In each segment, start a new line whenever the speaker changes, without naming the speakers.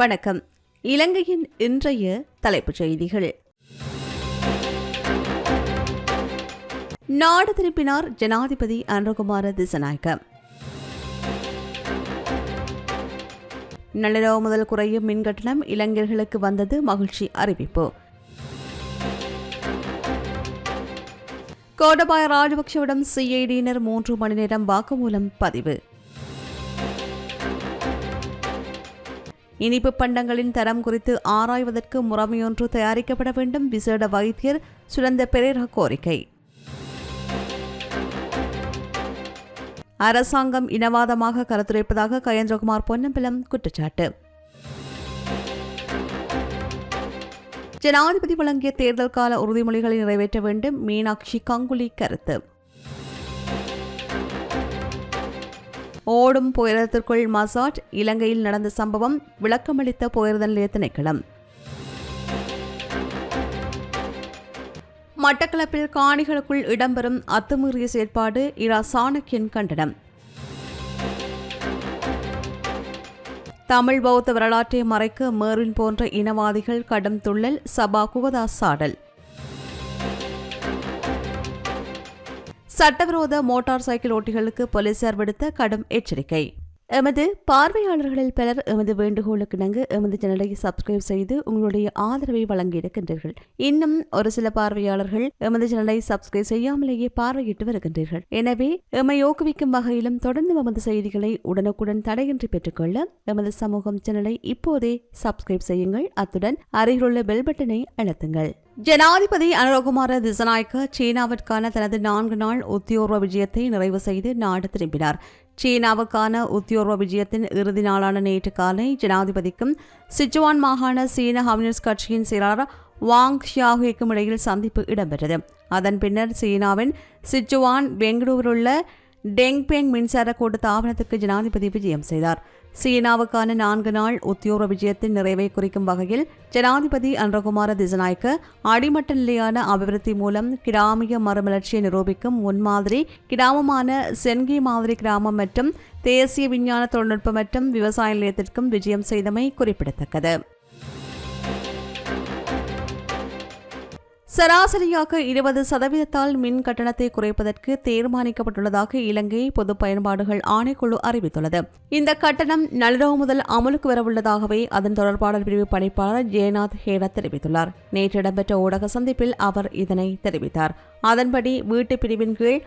வணக்கம். இலங்கையின் இன்றைய தலைப்புச் செய்திகள். நாடு திருப்பினார் ஜனாதிபதி அனுகுமார திசநாயக்க. நள்ளிரவு முதல் குறையும் மின் கட்டணம் இளைஞர்களுக்கு வந்தது மகிழ்ச்சி அறிவிப்பு. கோடபாய ராஜபக்சவிடம் சிஐடியினர் மூன்று மணி நேரம் வாக்குமூலம் பதிவு. இனிப்பு பண்டங்களின் தரம் குறித்து ஆராய்வதற்கு முறைமையொன்று தயாரிக்கப்பட வேண்டும் விசேட வைத்தியர் சுரந்த பெரேரா கோரிக்கை. அரசாங்கம் இனவாதமாக கருத்துரைப்பதாக கயேந்திரகுமார் பொன்னம்பலம் குற்றச்சாட்டு. ஜனாதிபதி வழங்கிய தேர்தல் கால உறுதிமொழிகளை நிறைவேற்ற வேண்டும் மீனாட்சி கங்குலி கருத்து. ஓடும் புயலத்திற்குள் மசாட் இலங்கையில் நடந்த சம்பவம் விளக்கமளித்த புயர்தல் நிலைய திணைக்களம் மட்டக்களப்பில் காணிகளுக்குள் இடம்பெறும் அத்துமீறிய செயற்பாடு இரா சாணக்கியன் கண்டனம். தமிழ் பௌத்த வரலாற்றை மறைக்க மேரின் போன்ற இனவாதிகள் கடும் துள்ளல் சபா குகதாஸ் சாடல். சட்டவிரோத மோட்டார் சைக்கிள் ஓட்டிகளுக்கு போலீசார் விடுத்த கடும் எச்சரிக்கை. எமது பார்வையாளர்களில் பலர் எமது வேண்டுகோளுக்கு இணங்க எமது சேனலை சப்ஸ்கிரைப் செய்து உங்களுடைய ஆதரவை வழங்கியிருக்கின்றீர்கள். இன்னும் ஒரு சில பார்வையாளர்கள் எமது சேனலை சப்ஸ்கிரைப் செய்யாமலேயே பார்வையிட்டு வருகின்றீர்கள். எனவே எம்மை ஊக்குவிக்கும் வகையிலும் தொடர்ந்து எமது செய்திகளை உடனுக்குடன் தடையின்றி பெற்றுக்கொள்ள எமது சமூகம் சேனலை இப்போதே சப்ஸ்கிரைப் செய்யுங்கள். அத்துடன் அருகிலுள்ள பெல் பட்டனை அழுத்துங்கள். ஜனாதிபதி அனுரகுமார திசநாயக்க சீனாவிற்கான தனது நான்கு நாள் உத்தியோர்வ விஜயத்தை நிறைவு செய்து நாடு திரும்பினார். சீனாவுக்கான உத்தியோர்வ விஜயத்தின் இறுதி நாளான நேற்று காலை ஜனாதிபதிக்கும் சிச்சுவான் மாகாண சீன கம்யூனிஸ்ட் கட்சியின் செயலாளர் வாங் ஷியாகுக்கும் இடையில் சந்திப்பு இடம்பெற்றது. அதன் பின்னர் சீனாவின் சிச்சுவான் பெங்களூருள்ள டெங்பேங் மின்சார கூட்டு தாபனத்துக்கு ஜனாதிபதி விஜயம் செய்தார். சீனாவுக்கான நான்கு நாள் உத்தியோக விஜயத்தின் நிறைவை குறிக்கும் வகையில் ஜனாதிபதி அன்றகுமார திசநாயக்க அடிமட்ட நிலையான அபிவிருத்தி மூலம் கிராமிய மறுமலர்ச்சியை நிரூபிக்கும் முன்மாதிரி கிராமமான சென்கி மாதிரி கிராமம் மற்றும் தேசிய விஞ்ஞான தொழில்நுட்பம் மற்றும் விவசாய நிலையத்திற்கும் விஜயம் செய்தமை குறிப்பிடத்தக்கது. சராசரியாக இருபது சதவீதத்தால் மின் கட்டணத்தை குறைப்பதற்கு தீர்மானிக்கப்பட்டுள்ளதாக இலங்கை பொது பயன்பாடுகள் ஆணைக்குழு அறிவித்துள்ளது. இந்த கட்டணம் நள்ளிரவு முதல் அமலுக்கு வரவுள்ளதாகவே அதன் தொடர்பாடல் பிரிவு பணிப்பாளர் ஜெயநாத் ஹேரத் தெரிவித்துள்ளார். நேற்று இடம்பெற்ற ஊடக சந்திப்பில் அவர் இதனை தெரிவித்தார். அதன்படி வீட்டு பிரிவின் கீழ்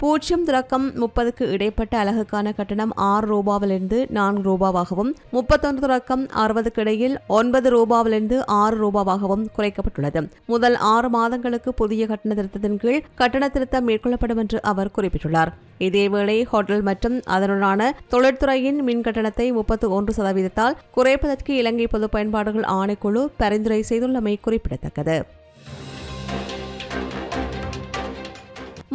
பூஜ்ஜியம் திறக்கம் முப்பதுக்கு இடைப்பட்ட அலகுக்கான கட்டணம் ஆறு ரூபாவிலிருந்து நான்கு ரூபாவாகவும் முப்பத்தொன்று தொடக்கம் அறுபதுக்கு இடையில் ஒன்பது ரூபாவிலிருந்து ஆறு ரூபாவாகவும் குறைக்கப்பட்டுள்ளது. முதல் ஆறு மாதங்களுக்கு புதிய கட்டண திருத்தத்தின் கீழ் கட்டண திருத்தம் மேற்கொள்ளப்படும் என்று அவர் குறிப்பிட்டுள்ளார். இதேவேளை ஹோட்டல் மற்றும் அதனுடான தொழிற்துறையின் மின் கட்டணத்தை முப்பத்தி ஒன்று சதவீதத்தால் குறைப்பதற்கு இலங்கை பொது பயன்பாடுகள் ஆணைக்குழு பரிந்துரை செய்துள்ளமை குறிப்பிடத்தக்கது.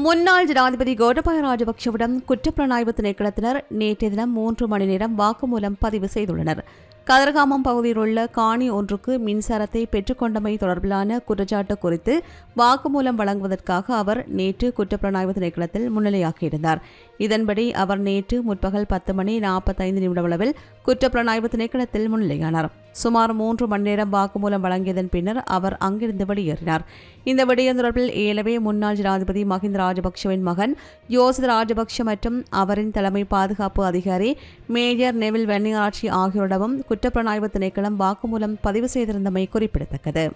முன்னாள் ஜனாதிபதி கோடபாய ராஜபக்சவிடம் குற்றப்புலனாய்வு திணைக்களத்தினர் நேற்றைய தினம் மூன்று மணி நேரம் வாக்குமூலம் பதிவு செய்துள்ளனர். கதர்காமம் பகுதியில் உள்ள காணி ஒன்றுக்கு மின்சாரத்தை பெற்றுக்கொண்டமை தொடர்பிலான குற்றச்சாட்டு குறித்து வாக்குமூலம் வழங்குவதற்காக அவர் நேற்று குற்றப்புலனாய்வு திணைக்களத்தில் முன்னிலையாகியிருந்தார். இதன்படி அவர் நேற்று முற்பகல் பத்து மணி நாற்பத்தைந்து நிமிடமளவில் குற்றப்புலனாய்வு திணைக்களத்தில் முன்னிலையானார். சுமார் மூன்று மணி நேரம் வாக்குமூலம் வழங்கியதன் பின்னர் அவர் அங்கிருந்து வெளியேறினார். இந்த விடயம் தொடர்பில் ஏலவே முன்னாள் ஜனாதிபதி மஹிந்த ராஜபக்சவின் மகன் யோசித் ராஜபக்ஷ மற்றும் அவரின் தலைமை பாதுகாப்பு அதிகாரி மேஜர் நெவில் வெண்ணியாட்சி ஆகியோரிடமும் குற்றப்புலனாய்வு திணைக்களம் வாக்குமூலம் பதிவு செய்திருந்தமை குறிப்பிடத்தக்கது.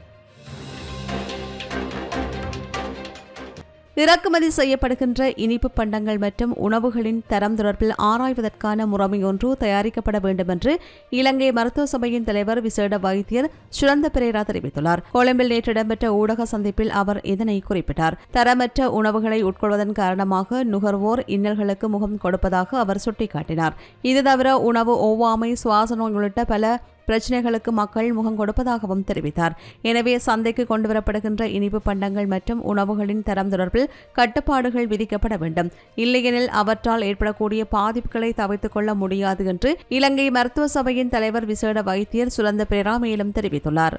இறக்குமதி செய்யப்படுகின்ற இனிப்பு பண்டங்கள் மற்றும் உணவுகளின் தரம் தொடர்பில் ஆராய்வதற்கான முறைமை ஒன்று தயாரிக்கப்பட வேண்டும் என்று இலங்கை மருத்துவ சபையின் தலைவர் விசேட வைத்தியர் சுரந்த பிரேரா தெரிவித்துள்ளார். கொழும்பில் நேற்று இடம்பெற்ற ஊடக சந்திப்பில் அவர் இதனை குறிப்பிட்டார். தரமற்ற உணவுகளை உட்கொள்வதன் காரணமாக நுகர்வோர் இன்னல்களுக்கு முகம் கொடுப்பதாக அவர் சுட்டிக்காட்டினார். இது தவிர உணவு ஒவ்வாமை சுவாச நோய் உள்ளிட்ட பல பிரச்சினைகளுக்கு மக்கள் முகம் கொடுப்பதாகவும் தெரிவித்தார். எனவே சந்தைக்கு கொண்டுவரப்படுகின்ற இனிப்பு பண்டங்கள் மற்றும் உணவுகளின் தரம் தொடர்பில் கட்டுப்பாடுகள் விதிக்கப்பட வேண்டும். இல்லையெனில் அவற்றால் ஏற்படக்கூடிய பாதிப்புகளை தவிர்த்துக் கொள்ள முடியாது என்று இலங்கை மருத்துவ சபையின் தலைவர் விசேட வைத்தியர் சுரந்த பிரேரா மேலும் தெரிவித்துள்ளார்.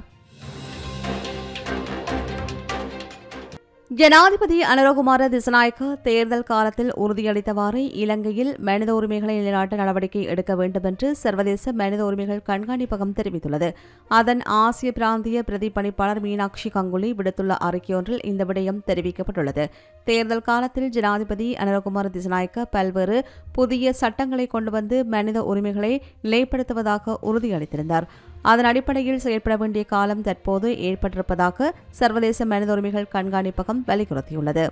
ஜனாதிபதி அனுரகுமார திசநாயக்க தேர்தல் காலத்தில் உறுதியளித்தவாறு இலங்கையில் மனித உரிமைகளை நிலைநாட்ட நடவடிக்கை எடுக்க வேண்டும் என்று சர்வதேச மனித உரிமைகள் கண்காணிப்பகம் தெரிவித்துள்ளது. அதன் ஆசிய பிராந்திய பிரதிப்பணிப்பாளர் மீனாட்சி கங்குலி விடுத்துள்ள அறிக்கையொன்றில் இந்த விடயம் தெரிவிக்கப்பட்டுள்ளது. தேர்தல் காலத்தில் ஜனாதிபதி அனுரகுமார திசநாயக்க பல்வேறு புதிய சட்டங்களை கொண்டு வந்து மனித உரிமைகளை நிலைப்படுத்துவதாக உறுதியளித்திருந்தார். அதன் அடிப்படையில் செயல்பட வேண்டிய காலம் தற்போது ஏற்பட்டிருப்பதாக சர்வதேச மனித உரிமைகள் கண்காணிப்பகம் வலியுறுத்தியுள்ளது.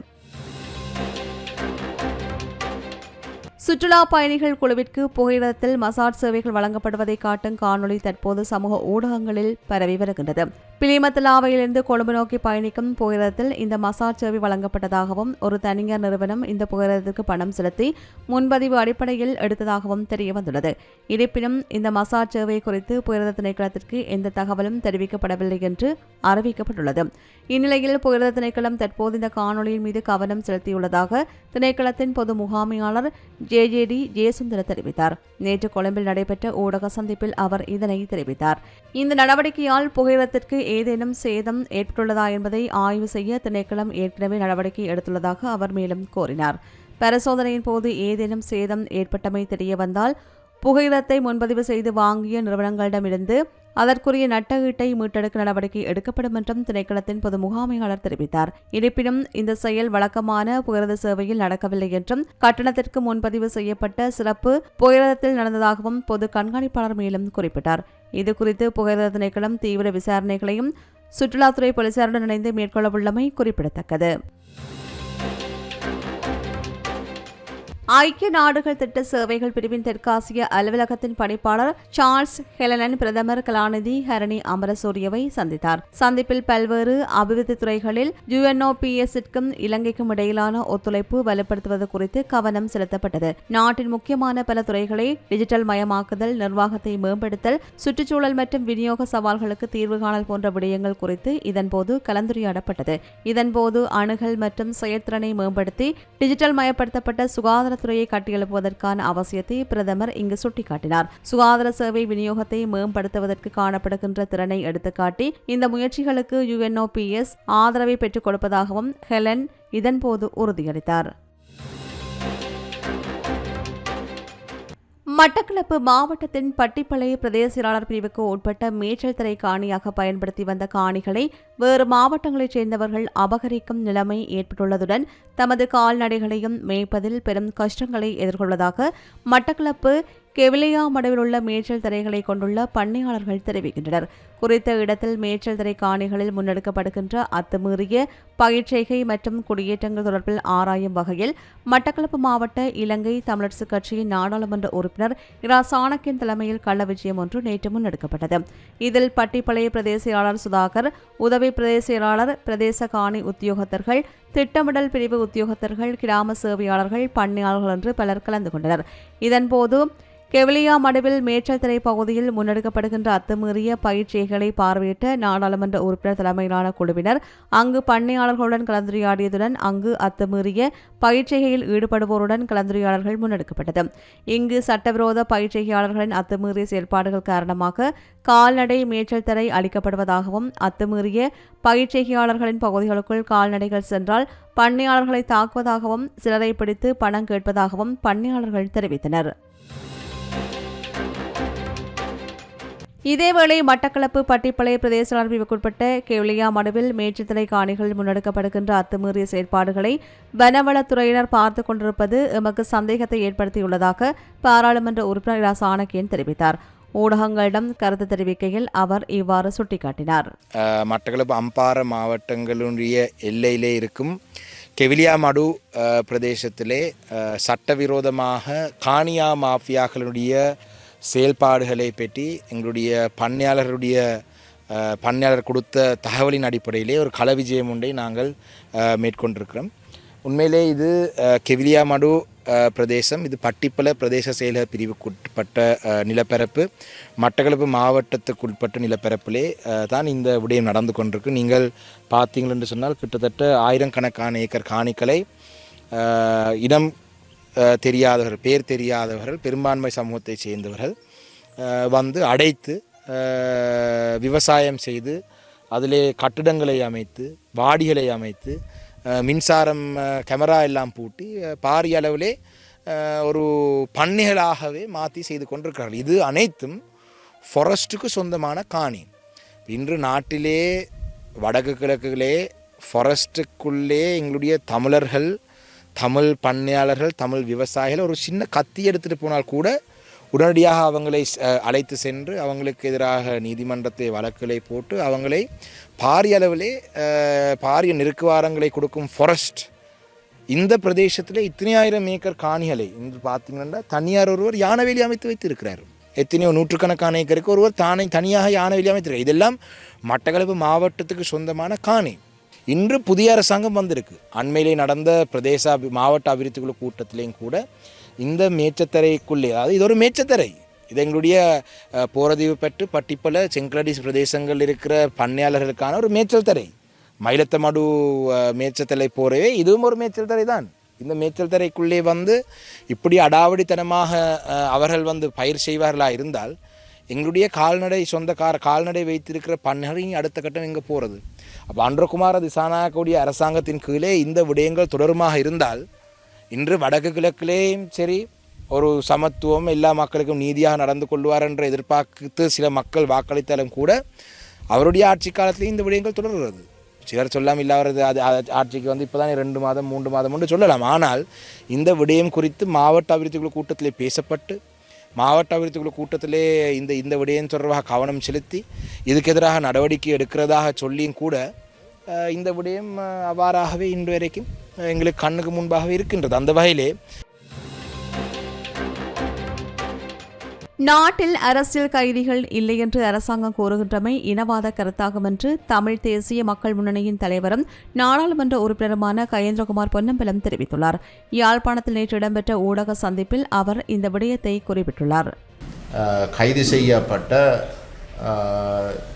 சுற்றுலா பயணிகள் குழுவிற்கு புகையிடத்தில் மசாஜ் சேவைகள் வழங்கப்படுவதை காட்டும் காணொலி தற்போது சமூக ஊடகங்களில் பரவி வருகின்றது. பிலிமத்தலாவையிலிருந்து கொழும்பு நோக்கி பயணிக்கும் புகையிடத்தில் இந்த மசாஜ் சேவை வழங்கப்பட்டதாகவும் ஒரு தனியார் நிறுவனம் இந்த புகையிடத்திற்கு பணம் செலுத்தி முன்பதிவு அடிப்படையில் எடுத்ததாகவும் தெரியவந்துள்ளது இருப்பினும் இந்த மசாஜ் சேவை குறித்து புகையிரத திணைக்களத்திற்கு எந்த தகவலும் தெரிவிக்கப்படவில்லை என்று அறிவிக்கப்பட்டுள்ளது. இந்நிலையில் புகையிரத திணைக்களம் தற்போது இந்த காணொலியின் மீது கவனம் செலுத்தியுள்ளதாக திணைக்களத்தின் பொது முகாமையாளர் ஜேஜேடி ஜெயசுந்தர தெரிவித்தார். நேற்று கொழும்பில் நடைபெற்ற ஊடக சந்திப்பில் அவர் இதனை தெரிவித்தார். இந்த நடவடிக்கையால் புகையிரத்திற்கு ஏதேனும் சேதம் ஏற்பட்டுள்ளதா என்பதை ஆய்வு செய்ய திணைக்களம் ஏற்கனவே நடவடிக்கை எடுத்துள்ளதாக அவர் மேலும் கோரினார் பரிசோதனையின் போது ஏதேனும் சேதம் ஏற்பட்டமை தெரியவந்தால் புகையிலத்தை முன்பதிவு செய்து வாங்கிய நிறுவனங்களிடமிருந்து அதற்குரிய நட்டகீட்டை மீட்டெடுக்க நடவடிக்கை எடுக்கப்படும் என்றும் திணைக்களத்தின் பொது முகாமையாளர் தெரிவித்தார். இருப்பினும் இந்த செயல் வழக்கமான புகையிரத சேவையில் நடக்கவில்லை என்றும் கட்டணத்திற்கு முன்பதிவு செய்யப்பட்ட சிறப்பு புகையிரதத்தில் நடந்ததாகவும் பொது கண்காணிப்பாளர் மேலும் குறிப்பிட்டார். இதுகுறித்து புகையிரத திணைக்களம் தீவிர விசாரணைகளையும் சுற்றுலாத்துறை போலீசாருடன் இணைந்து மேற்கொள்ளவுள்ளமை குறிப்பிடத்தக்கது. ஐக்கிய நாடுகள் திட்ட சேவைகள் பிரிவின் தெற்காசிய அலுவலகத்தின் பணிப்பாளர் சார்ல்ஸ் ஹெலனன் பிரதமர் கலாநிதி ஹரணி அமரசூரியவை சந்தித்தார். சந்திப்பில் பல்வேறு அபிவிருத்தி துறைகளில் யுஎன்ஓபிஎஸ்க்கும் இலங்கைக்கும் இடையிலான ஒத்துழைப்பு வலுப்படுத்துவது குறித்து கவனம் செலுத்தப்பட்டது. நாட்டின் முக்கியமான பல துறைகளை டிஜிட்டல் மயமாக்குதல் நிர்வாகத்தை மேம்படுத்தல் சுற்றுச்சூழல் மற்றும் விநியோக சவால்களுக்கு தீர்வு காணல் போன்ற விடயங்கள் குறித்து இதன்போது கலந்துரையாடப்பட்டது. இதன்போது அணுகல் மற்றும் செயற்திறனை மேம்படுத்தி டிஜிட்டல் மயப்படுத்தப்பட்ட சுகாதார சுகாதாரத்துறையை கட்டியெழுப்புவதற்கான அவசியத்தை பிரதமர் இங்கு சுட்டிக்காட்டினார். சுகாதார சேவை விநியோகத்தை மேம்படுத்துவதற்கு காணப்படுகின்ற திறனை எடுத்துக்காட்டி இந்த முயற்சிகளுக்கு யுஎன்ஓபிஎஸ் ஆதரவை பெற்றுக் கொடுப்பதாகவும் ஹெலன் இதன்போது உறுதியளித்தார். மட்டக்களப்பு மாவட்டத்தின் பட்டிப்பளை பிரதேச செயலாளர் பிரிவுக்கு உட்பட்ட மேய்ச்சல் திரை காணியாக பயன்படுத்தி வந்த காணிகளை வேறு மாவட்டங்களைச் சேர்ந்தவர்கள் அபகரிக்கும் நிலைமை ஏற்பட்டுள்ளதுடன் தமது கால்நடைகளையும் மேய்ப்பதில் பெரும் கஷ்டங்களை எதிர்கொள்வதாக மட்டக்களப்பு கெவிலியாமடவில் உள்ள மேய்ச்சல் திரைகளை கொண்டுள்ள பண்ணையாளர்கள் தெரிவிக்கின்றனர். குறித்த இடத்தில் மேய்ச்சல் திரை காணிகளில் முன்னெடுக்கப்படுகின்ற அத்துமீறிய பயிற்சிகை மற்றும் குடியேற்றங்கள் தொடர்பில் ஆராயும் வகையில் மட்டக்களப்பு மாவட்ட இலங்கை தமிழரசு கட்சியின் நாடாளுமன்ற உறுப்பினர் இரா. சாணக்கின் தலைமையில் கள்ள விஜயம் ஒன்று நேற்று முன்னெடுக்கப்பட்டது. இதில் பட்டிப்பளைய பிரதேச செயலாளர் சுதாகர் உதவி பிரதேச செயலாளர் பிரதேச காணி உத்தியோகத்தர்கள் திட்டமிடல் பிரிவு உத்தியோகத்தர்கள் கிராம சேவையாளர்கள் பண்ணையாளர்கள் என்று பலர் கலந்து கொண்டனர். இதன்போது கெவிலியா மடுவில் மேற்றல் திரை பகுதியில் முன்னெடுக்கப்படுகின்ற அத்துமீறிய பயிற்சிகளை பார்வையிட்ட நாடாளுமன்ற உறுப்பினர் தலைமையிலான குழுவினர் அங்கு பண்ணையாளர்களுடன் கலந்துரையாடியதுடன் அங்கு அத்துமீறிய பயிற்சிகையில் ஈடுபடுவோருடன் கலந்துரையாடல்கள் முன்னெடுக்கப்பட்டது. இங்கு சட்டவிரோத பயிற்சிகையாளர்களின் அத்துமீறிய செயல்பாடுகள் காரணமாக கால்நடை மேய்ச்சல் தரை அளிக்கப்படுவதாகவும் அத்துமீறிய பயிற்சிகையாளர்களின் பகுதிகளுக்குள் கால்நடைகள் சென்றால் பண்ணையாளர்களை தாக்குவதாகவும் சிலரை பிடித்து பணம் கேட்பதாகவும் பண்ணையாளர்கள் தெரிவித்தனர். இதேவேளை மட்டக்களப்பு பட்டிப்பளைய பிரதேச பிரிவுக்குட்பட்ட கெவிலியா மடுவில் மேற்றுத்தலை காணிகள் முன்னெடுக்கப்படுகின்ற அத்துமீறிய செயற்பாடுகளை வனவளத்துறையினர் பார்த்துக் கொண்டிருப்பது எமக்கு சந்தேகத்தை ஏற்படுத்தியுள்ளதாக பாராளுமன்ற உறுப்பினர் இரா சாணக்கியன் தெரிவித்தார். ஊடகங்களிடம் கருத்து தெரிவிக்கையில் அவர் இவ்வாறு சுட்டிக்காட்டினார்.
மட்டக்களப்பு அம்பார மாவட்டங்களுடைய எல்லையிலே இருக்கும் கெவிலியாமடு பிரதேசத்திலே சட்டவிரோதமாக காணியா மாஃபியாக்களுடைய செயல்பாடுகளை பற்றி எங்களுடைய பண்ணையாளருடைய பண்ணையாளர் கொடுத்த தகவலின் அடிப்படையிலே ஒரு கள விஜயம் ஒன்றை நாங்கள் மேற்கொண்டிருக்கிறோம். உண்மையிலே இது கெவிலியாமடு பிரதேசம் இது பட்டிப்பல பிரதேச செயலக பிரிவுக்குட்பட்ட நிலப்பரப்பு. மட்டக்களப்பு மாவட்டத்துக்குட்பட்ட நிலப்பரப்பிலே தான் இந்த விடயம் நடந்து கொண்டிருக்கு. நீங்கள் பார்த்தீங்கள் என்று சொன்னால் கிட்டத்தட்ட ஆயிரக்கணக்கான ஏக்கர் காணிக்களை இடம் தெரியாதவர்கள் பேர் தெரியாதவர்கள் பெரும்பான்மை சமூகத்தை சேர்ந்தவர்கள் வந்து அடைத்து விவசாயம் செய்து அதிலே கட்டிடங்களை அமைத்து வாடிகளை அமைத்து மின்சாரம் கேமரா எல்லாம் பூட்டி பாரிய அளவிலே ஒரு பண்ணைகளாகவே மாற்றி செய்து கொண்டிருக்கிறார்கள். இது அனைத்தும் ஃபாரஸ்ட்டுக்கு சொந்தமான காணி. இன்று நாட்டிலே வடக்கு கிழக்குகளே ஃபாரஸ்ட்டுக்குள்ளே எங்களுடைய தமிழர்கள் தமிழ் பண்ணையாளர்கள் தமிழ் விவசாயிகள் ஒரு சின்ன கத்தி எடுத்துகிட்டு போனால் கூட உடனடியாக அவங்களை அழைத்து சென்று அவங்களுக்கு எதிராக நீதிமன்றத்தை வழக்குகளை போட்டு அவங்களை பாரிய அளவிலே பாரிய நெருக்குவாரங்களை கொடுக்கும் ஃபாரஸ்ட் இந்த பிரதேசத்தில் இத்தனை ஆயிரம் ஏக்கர் காணிகளை இன்று பார்த்தீங்கன்னா தனியார் ஒருவர் யானவேலி அமைத்து வைத்திருக்கிறார். எத்தனையோ நூற்றுக்கணக்கான ஏக்கருக்கு ஒருவர் தானே தனியாக யானவேலி அமைத்திருக்கிறார். இதெல்லாம் மட்டக்களப்பு மாவட்டத்துக்கு சொந்தமான காணி. இன்று புதிய அரசாங்கம் வந்திருக்கு. அண்மையிலே நடந்த பிரதேச அபி- மாவட்ட அபிவிருத்தி குழு கூட்டத்திலையும் கூட இந்த மேச்சத்தரைக்குள்ளே அதாவது இது ஒரு மேச்சத்தரை. இது எங்களுடைய போரதீவு பெற்று பட்டிப்பல செங்கலடி பிரதேசங்கள் இருக்கிற பண்ணையாளர்களுக்கான ஒரு மேய்ச்சல் தரை மயிலத்தமடு மேய்ச்சத்தலை போரவே போறவே இதுவும் ஒரு மேய்ச்சல் தரை தான். இந்த மேய்ச்சல் தரைக்குள்ளே வந்து இப்படி அடாவடித்தனமாக அவர்கள் வந்து பயிர் செய்வார்களாக இருந்தால் எங்களுடைய கால்நடை சொந்தக்கார கால்நடை வைத்திருக்கிற பண்ணைகளின் அடுத்த கட்டம் இங்கே போகிறது அப்போ அன்றகுமார திசானாக்கூடிய அரசாங்கத்தின் கீழே இந்த விடயங்கள் தொடருமாக இருந்தால் இன்று வடக்கு கிழக்கிலேயும் சரி ஒரு சமத்துவம் எல்லா மக்களுக்கும் நீதியாக நடந்து கொள்வார் என்று எதிர்பார்த்து சில மக்கள் வாக்களித்தாலும் கூட அவருடைய ஆட்சி காலத்திலேயும் இந்த விடயங்கள் தொடர்கிறது. சிலர் சொல்லாமல் இல்லாதது அது ஆட்சிக்கு வந்து இப்போ ரெண்டு மாதம் மூன்று மாதம் என்று சொல்லலாம். ஆனால் இந்த விடயம் குறித்து மாவட்ட அபிவிருத்தி குழு கூட்டத்தில் பேசப்பட்டு மாவட்ட அபிவிருத்தி குழு கூட்டத்திலே இந்த இந்த விடயம் தொடர்பாக கவனம் செலுத்தி இதுக்கு எதிராக நடவடிக்கை எடுக்கிறதாக சொல்லியும் கூட இந்த விடயம் அவ்வாறாகவே இன்று வரைக்கும் எங்களுக்கு கண்ணுக்கு முன்பாகவே இருக்கின்றது. அந்த வகையிலே
நாட்டில் அரசியல் கைதிகள் இல்லை என்று அரசாங்கம் கூறுகின்றமை இனவாத கருத்தாகும் என்று தமிழ் தேசிய மக்கள் முன்னணியின் தலைவரும் நாடாளுமன்ற உறுப்பினருமான கயேந்திரகுமார் பொன்னம்பலம் தெரிவித்துள்ளார். யாழ்ப்பாணத்தில் நேற்று இடம்பெற்ற ஊடக சந்திப்பில் அவர் இந்த விடயத்தை குறிப்பிட்டுள்ளார்.
கைது செய்யப்பட்ட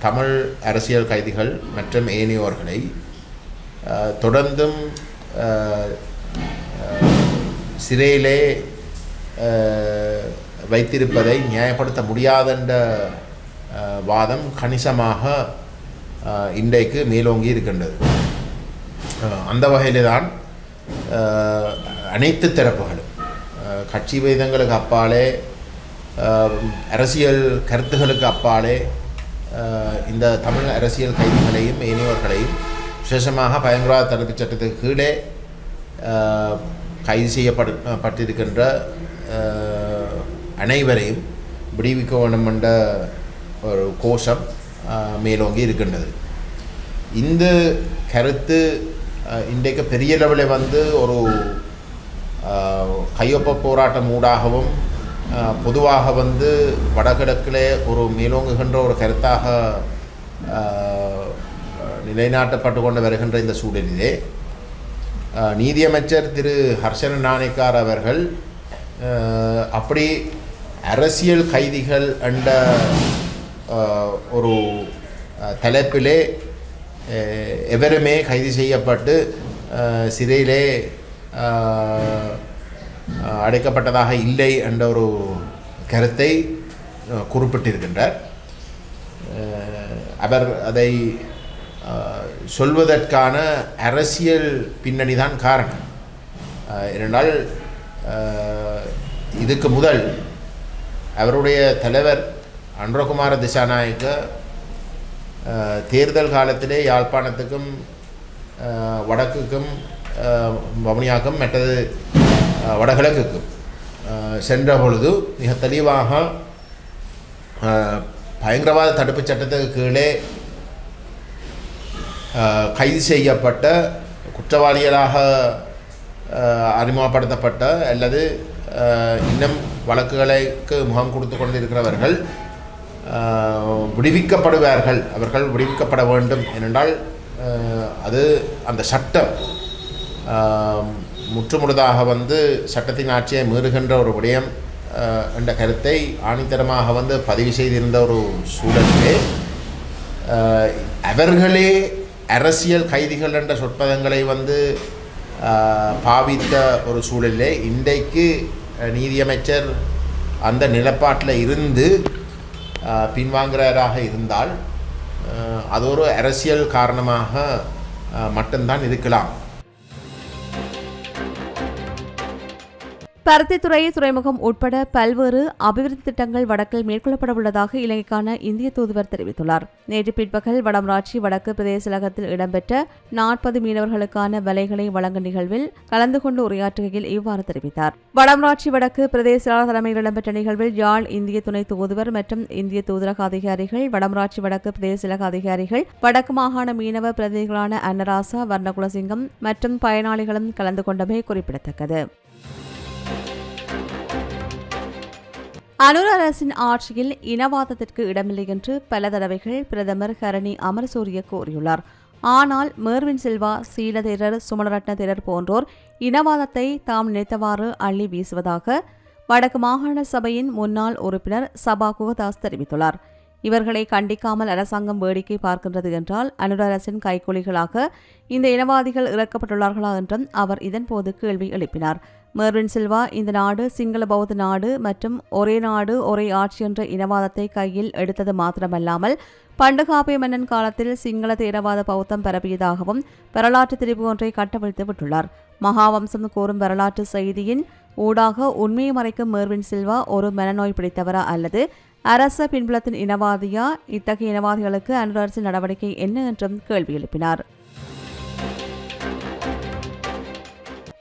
தமிழ் அரசியல் கைதிகள் மற்றும் ஏனையோர்களை தொடர்ந்தும் சிறையிலே வைத்திருப்பதை நியாயப்படுத்த முடியாதென்ற வாதம் கணிசமாக இன்றைக்கு மேலோங்கி இருக்கின்றது. அந்த வகையில் தான் அனைத்து தரப்புகளும் கட்சி வேதங்களுக்கு அப்பாலே அரசியல் கருத்துகளுக்கு அப்பாலே இந்த தமிழ் அரசியல் கைதிகளையும் ஏனையோர்களையும் விசேஷமாக பயங்கரவாத தடுப்புச் சட்டத்துக்கு கீழே கைது செய்யப்படு பட்டிருக்கின்ற அனைவரையும் விடுவிக்க வேண்டும் என்ற ஒரு கோஷம் மேலோங்கி இருக்கின்றது. இந்த கருத்து இன்றைக்கு பெரிய லெவலில் வந்து ஒரு கையொப்ப போராட்டம் ஊடாகவும் பொதுவாக வந்து வடகிழக்கிலே ஒரு மேலோங்குகின்ற ஒரு கருத்தாக நிலைநாட்டப்பட்டு கொண்டு வருகின்ற இந்த சூழலிலே நீதியமைச்சர் திரு. ஹர்ஷன நாணேக்கார் அவர்கள் அப்படி அரசியல் கைதிகள் என்ற ஒரு தலைப்பிலே எவருமே கைது செய்யப்பட்டு சிறையிலே அடைக்கப்பட்டதாக இல்லை என்ற ஒரு கருத்தை குறிப்பிட்டிருக்கின்றார். அவர் அதை சொல்வதற்கான அரசியல் பின்னணி தான் காரணம். ஏனென்றால் இதுக்கு முதல் அவருடைய தலைவர் அன்றகுமார திசாநாயக்க தேர்தல் காலத்திலே யாழ்ப்பாணத்துக்கும் வடக்குக்கும் வவுனியாக்கும் மற்றது வடகிழக்குக்கும் சென்ற பொழுது மிக தெளிவாக பயங்கரவாத தடுப்புச் சட்டத்துக்கு கீழே கைது செய்யப்பட்ட குற்றவாளிகளாக அறிமுகப்படுத்தப்பட்ட அல்லது இன்னும் வழக்குகளுக்கு முகம் கொடுத்து கொண்டிருக்கிறவர்கள் விடுவிக்கப்படுவார்கள். அவர்கள் விடுவிக்கப்பட வேண்டும். ஏனென்றால் அது அந்த சட்டம் முற்றுமுழுதாக வந்து சட்டத்தின் ஆட்சியை மீறுகின்ற ஒரு விடயம் என்ற கருத்தை ஆணித்தரமாக வந்து பதிவு செய்திருந்த ஒரு சூழலிலே அவர்களே அரசியல் கைதிகள் என்ற சொற்பதங்களை வந்து பாவித்த ஒரு சூழலிலே இன்றைக்கு நீதியமைச்சர் அந்த நிலப்பாட்டில் இருந்து பின்வாங்குகிறாராக இருந்தால் அதோடு அது ஒரு அரசியல் காரணமாக மட்டும்தான் இருக்கலாம்.
பருத்தித்துறை துறைமுகம் உட்பட பல்வேறு அபிவிருத்தி திட்டங்கள் வடக்கில் மேற்கொள்ளப்பட உள்ளதாக இலங்கைக்கான இந்திய தூதுவர் தெரிவித்துள்ளார். நேற்று பிற்பகல் வடமராட்சி வடக்கு பிரதேசலகத்தில் இடம்பெற்ற நாற்பது மீனவர்களுக்கான வலைகளை வழங்கும் நிகழ்வில் கலந்து கொண்டு உரையாற்றுகையில் இவ்வாறு தெரிவித்தார். வடமராட்சி வடக்கு பிரதேச தலைமையில் இடம்பெற்ற நிகழ்வில் யாழ் இந்திய துணை தூதுவர் மற்றும் இந்திய தூதரக அதிகாரிகள் வடமராட்சி வடக்கு பிரதேசலக அதிகாரிகள் வடக்கு மாகாண மீனவ பிரதிநிதிகளான அன்னராசா வர்ணகுலசிங்கம் மற்றும் பயனாளிகளும் கலந்து கொண்டமை குறிப்பிடத்தக்கது. அனுர அரசின் ஆட்சியில் இனவாதத்திற்கு இடமில்லை என்று பல தடவைகள் பிரதமர் ஹரணி அமரசூரிய கூறியுள்ளார். ஆனால் மேர்வின் சில்வா சீலதேரர் சுமணரட்ன தேரர் போன்றோர் இனவாதத்தை தாம் நினைத்தவாறு அள்ளி வீசுவதாக வடக்கு மாகாண சபையின் முன்னாள் உறுப்பினர் சபா குகதாஸ் தெரிவித்துள்ளார். இவர்களை கண்டிக்காமல் அரசாங்கம் வேடிக்கை பார்க்கின்றது என்றால் அனுர அரசின் கைக்கூலிகளாக இந்த இனவாதிகள் இறக்கப்பட்டுள்ளார்களா என்றும் அவர் இதன்போது கேள்வி எழுப்பினார். மெர்வின் சில்வா இந்த நாடு சிங்கள பௌத்த நாடு மற்றும் ஒரே நாடு ஒரே ஆட்சி என்ற இனவாதத்தை கையில் எடுத்தது மாத்திரமல்லாமல் பண்டுகாப்பிய மன்னன் காலத்தில் சிங்கள தேரவாத பௌத்தம் பரப்பியதாகவும் வரலாற்று திரிவு ஒன்றை கட்டவிழ்த்து விட்டுள்ளார். மகாவம்சம் கூறும் வரலாற்று செய்தியின் ஊடாக உண்மையை மறைக்கும் மெர்வின் சில்வா ஒரு மனநோய் பிடித்தவரா அல்லது அரச பின்புலத்தின் இனவாதியா? இத்தகைய இனவாதிகளுக்கு அனுரரசின் நடவடிக்கை என்ன என்றும் கேள்வி எழுப்பினார்.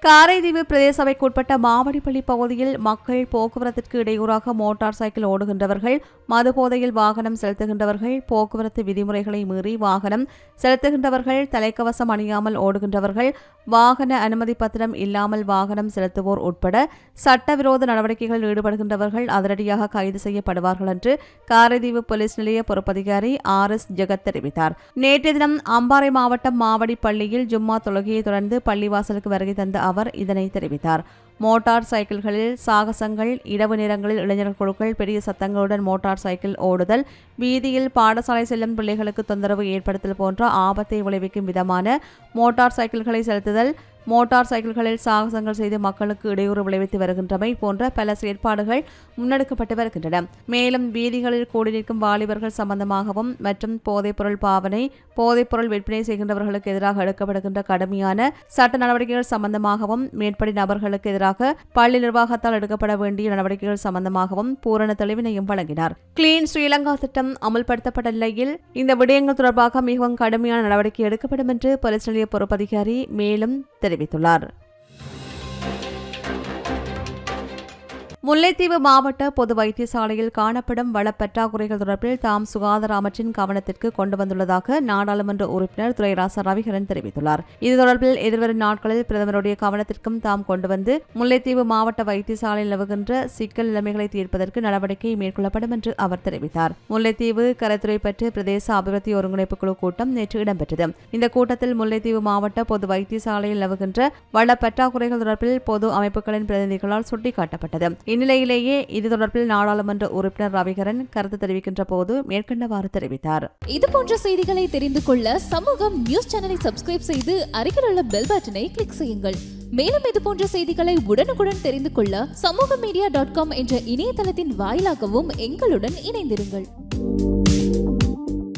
காரைதீவு பிரதேச சபைக்குட்பட்ட மாவடிப்பள்ளி பகுதியில் மக்கள் போக்குவரத்திற்கு இடையூறாக மோட்டார் சைக்கிள் ஓடுகின்றவர்கள் மது போதையில் வாகனம் செலுத்துகின்றவர்கள் போக்குவரத்து விதிமுறைகளை மீறி வாகனம் செலுத்துகின்றவர்கள் தலைக்கவசம் அணியாமல் ஓடுகின்றவர்கள் வாகன அனுமதி பத்திரம் இல்லாமல் வாகனம் செலுத்துவோர் உட்பட சட்டவிரோத நடவடிக்கைகளில் ஈடுபடுகின்றவர்கள் அதிரடியாக கைது செய்யப்படுவார்கள் என்று காரைதீவு போலீஸ் நிலைய பொறுப்பதிகாரி ஆர் எஸ் ஜெகத் தெரிவித்தார். நேற்றைய தினம் அம்பாறை மாவட்டம் மாவடிப்பள்ளியில் ஜும்மா தொழுகையை தொடர்ந்து பள்ளிவாசலுக்கு வருகை தந்த அவர் இதனை தெரிவித்தார். மோட்டார் சைக்கிள்களில் சாகசங்கள் இரவு நேரங்களில் இளைஞர் குழுக்கள் பெரிய சத்தங்களுடன் மோட்டார் சைக்கிள் ஓடுதல் வீதியில் பாடசாலை செல்லும் பிள்ளைகளுக்கு தொந்தரவு ஏற்படுத்தல் போன்ற ஆபத்தை விளைவிக்கும் விதமான மோட்டார் சைக்கிள்களை செலுத்துதல் மோட்டார் சைக்கிள்களில் சாகசங்கள் செய்து மக்களுக்கு இடையூறு விளைவித்து வருகின்றமை போன்ற பல செயற்பாடுகள் முன்னெடுக்கப்பட்டு வருகின்றன. மேலும் வீதிகளில் கூடி நிற்கும் வாலிபர்கள் சம்பந்தமாகவும் மற்றும் போதைப்பொருள் பாவனை போதைப்பொருள் விற்பனை செய்கின்றவர்களுக்கு எதிராக எடுக்கப்படுகின்ற கடுமையான சட்ட நடவடிக்கைகள் சம்பந்தமாகவும் மேற்படி நபர்களுக்கு எதிராக பள்ளி நிர்வாகத்தால் எடுக்கப்பட வேண்டிய நடவடிக்கைகள் சம்பந்தமாகவும் பூரண தெளிவினையும் வழங்கினார். கிளீன் ஸ்ரீலங்கா திட்டம் அமல்படுத்தப்பட்ட நிலையில் இந்த விடயங்கள் தொடர்பாக மிகவும் கடுமையான நடவடிக்கை எடுக்கப்படும் என்று போலீஸ் நிலைய பொறுப்பதிகாரி மேலும் தெரிவித்துள்ளார் முல்லைத்தீவு மாவட்ட பொது வைத்தியசாலையில் காணப்படும் வள பற்றாக்குறைகள் தொடர்பில் தாம் சுகாதார அமைச்சின் கவனத்திற்கு கொண்டு வந்துள்ளதாக நாடாளுமன்ற உறுப்பினர் துரைராச ரவிகரன் தெரிவித்துள்ளார். இது தொடர்பில் எதிர்வரும் நாட்களில் பிரதமருடைய கவனத்திற்கும் தாம் கொண்டு வந்து முல்லைத்தீவு மாவட்ட வைத்தியசாலையில் நிலவுகின்ற சிக்கல் நிலைமைகளை தீர்ப்பதற்கு நடவடிக்கை மேற்கொள்ளப்படும் என்று அவர் தெரிவித்தார். முல்லைத்தீவு கரைத்துறை பற்றி பிரதேச அபிவிருத்தி ஒருங்கிணைப்பு குழு கூட்டம் நேற்று இடம்பெற்றது. இந்த கூட்டத்தில் முல்லைத்தீவு மாவட்ட பொது வைத்தியசாலையில் நிலவுகின்ற வள பற்றாக்குறைகள் தொடர்பில் பொது அமைப்புகளின் பிரதிநிதிகளால் சுட்டிக்காட்டப்பட்டது. இந்நிலையிலேயே இது தொடர்பில் நாடாளுமன்ற உறுப்பினர் ரவிகரன் கருத்து தெரிவிக்கின்ற போது மேற்கண்டவாறு தெரிவித்தார்.
இது போன்ற செய்திகளை தெரிந்து கொள்ள சமூகம் நியூஸ் சேனலை சப்ஸ்கிரைப் செய்து அருகில் உள்ள பெல் பட்டனை கிளிக் செய்யுங்கள். மேலும் இது போன்ற செய்திகளை உடனுக்குடன் தெரிந்து கொள்ள சமூக மீடியா டாட் காம் என்ற இணையதளத்தின் வாயிலாகவும் எங்களுடன் இணைந்திருங்கள்.